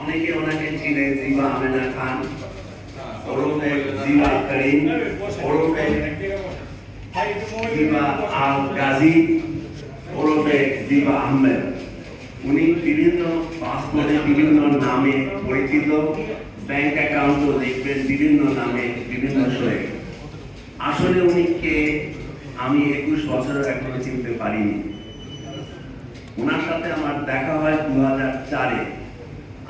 অনেকে ওনাকে চিনে জিবা আমেনা খান, ওরফে জিবা করিম, ওরফে জিবা আল গাজী, ওরফে জিবা আহমেদ। উনি বিভিন্ন পাসপোর্টে বিভিন্ন নামে পরিচিত, ব্যাংক অ্যাকাউন্টও দেখবেন বিভিন্ন নামে, বিভিন্ন সয়ে আসলে উনি কে, আমি একুশ বছরের এখনও চিনতে পারিনি। ওনার সাথে আমার দেখা হয় দু হাজার চারে।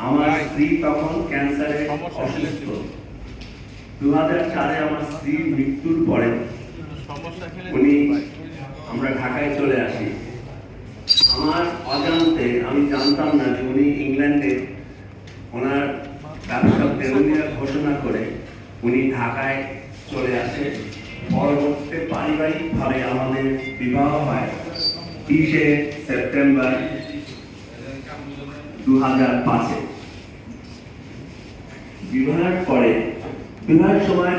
আমার স্ত্রী তখন ক্যান্সারে অসুস্থ। দু হাজার চারে আমার স্ত্রীর মৃত্যুর পরে উনি আমরা ঢাকায় চলে আসি। আমার অজান্তে আমি জানতাম না যে উনি ইংল্যান্ডে ওনার ব্যবসা দেউলিয়া ঘোষণা করে উনি ঢাকায় চলে আসে। পরবর্তীতে পারিবারিকভাবে আমাদের বিবাহ হয় তিরিশে সেপ্টেম্বর দু হাজার পাঁচে। বিবাহের পরে, বিবাহের সময়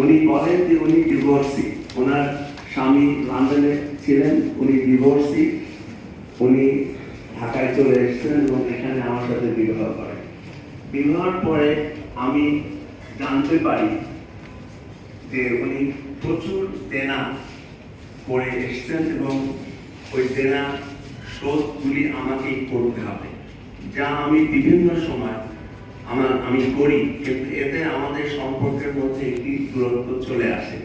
উনি বলেন যে উনি ডিভোর্সি ওনার স্বামী লন্ডনে ছিলেন, উনি ডিভোর্সি উনি ঢাকায় চলে এসেছেন এবং এখানে আমার সাথে বিবাহ করেন। বিবাহের পরে আমি জানতে পারি যে উনি প্রচুর দেনা করে এসেছেন এবং ওই দেনা শোধগুলি আমাকেই করতে হবে। যা আমি বিভিন্ন সময় আমার, আমি করি, কিন্তু এতে আমাদের সম্পর্কের মধ্যে একটি দূরত্ব চলে আসে।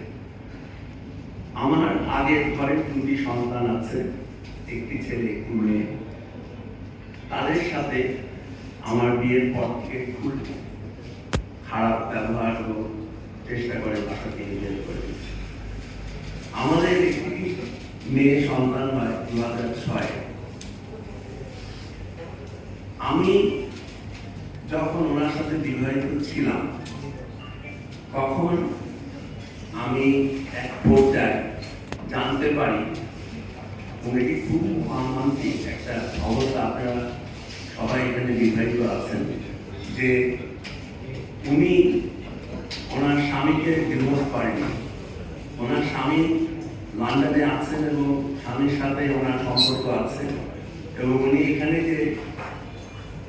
আমার আগের ঘরে দুটি সন্তান আছে, একটি ছেলে, একটি মেয়ে। তাদের সাথে আমার বিয়ের পর থেকে খুব খারাপ ব্যবহার ও চেষ্টা করে বাসাকে নিজের করে দিচ্ছে। আমাদের একটি মেয়ে সন্তান হয় দু হাজার ছয়। আমি বিবাহিত ছিলাম। তখন আমি এক পর্যায়ে জানতে পারি উনি খুব মর্মান্তিক একটা অবস্থা, আপনারা সবাই এখানে বিবাহিত আছেন, যে উনি ওনার স্বামীকে ডিভোর্স করেন ওনার স্বামী লন্ডনে আছেন এবং স্বামীর সাথে ওনার সম্পর্ক আছে, এবং উনি এখানে যে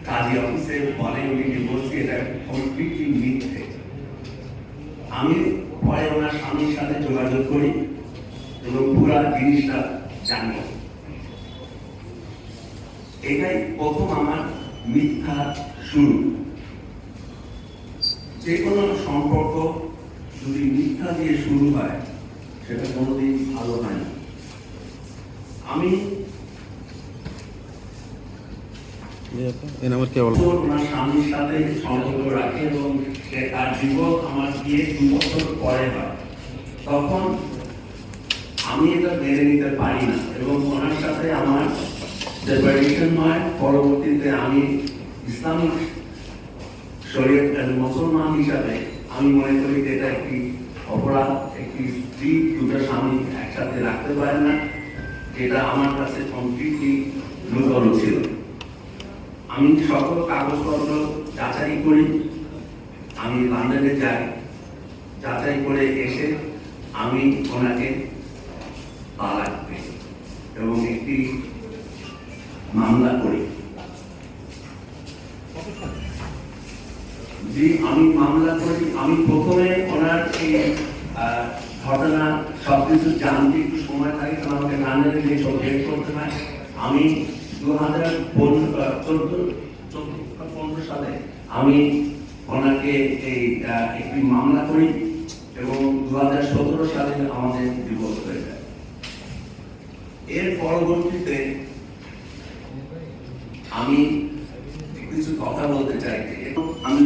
কাজী অফিসে বলে উনি ডিভোর্স এটা কমপ্লিটলি মিথ্যে। আমি পরে ওনার স্বামীর সাথে যোগাযোগ করি, এবং পুরা জিনিসটা জানি। এটাই প্রথম আমার মিথ্যা শুরু। যে কোনো সম্পর্ক যদি মিথ্যা দিয়ে শুরু হয়, সেটা কোনোদিন ভালো হয় আমি এ নামের কে বলো বছর ওনার স্বামীর সাথে সম্পর্ক রাখে এবং সে তার যুবক আমার বিয়ে দু বছর পরে হয়। তখন আমি এটা মেনে নিতে পারি না এবং ওনার সাথে আমার সেপারেশন হয়। পরবর্তীতে আমি ইসলামিক as মুসলমান হিসাবে আমি মনে করি যে এটা একটি অপরাধ, একটি স্ত্রী দুটো স্বামী একসাথে রাখতে পারে না, যেটা আমার কাছে কমপ্লিটলি ছিল। আমি সকল কাগজপত্র যাচাই করি, আমি লন্ডনে যাই, যাচাই করে এসে আমি ওনাকে তালাক এবং একটি মামলা করি। জি আমি মামলা করি, আমি প্রথমে ওনার এই ঘটনা সবকিছু জানতে একটু সময় থাকে, কারণ আমাকে লন্ডনে যে সব করতে হয়। আমি দু হাজার চোদ্দ চোদ্দ সালে আমি ওনাকে এই একটি মামলা করি এবং দু হাজার সতেরো সালে আমাদের বিপদ হয়ে যায়। এর পরবর্তীতে আমি কিছু কথা বলতে চাই আমি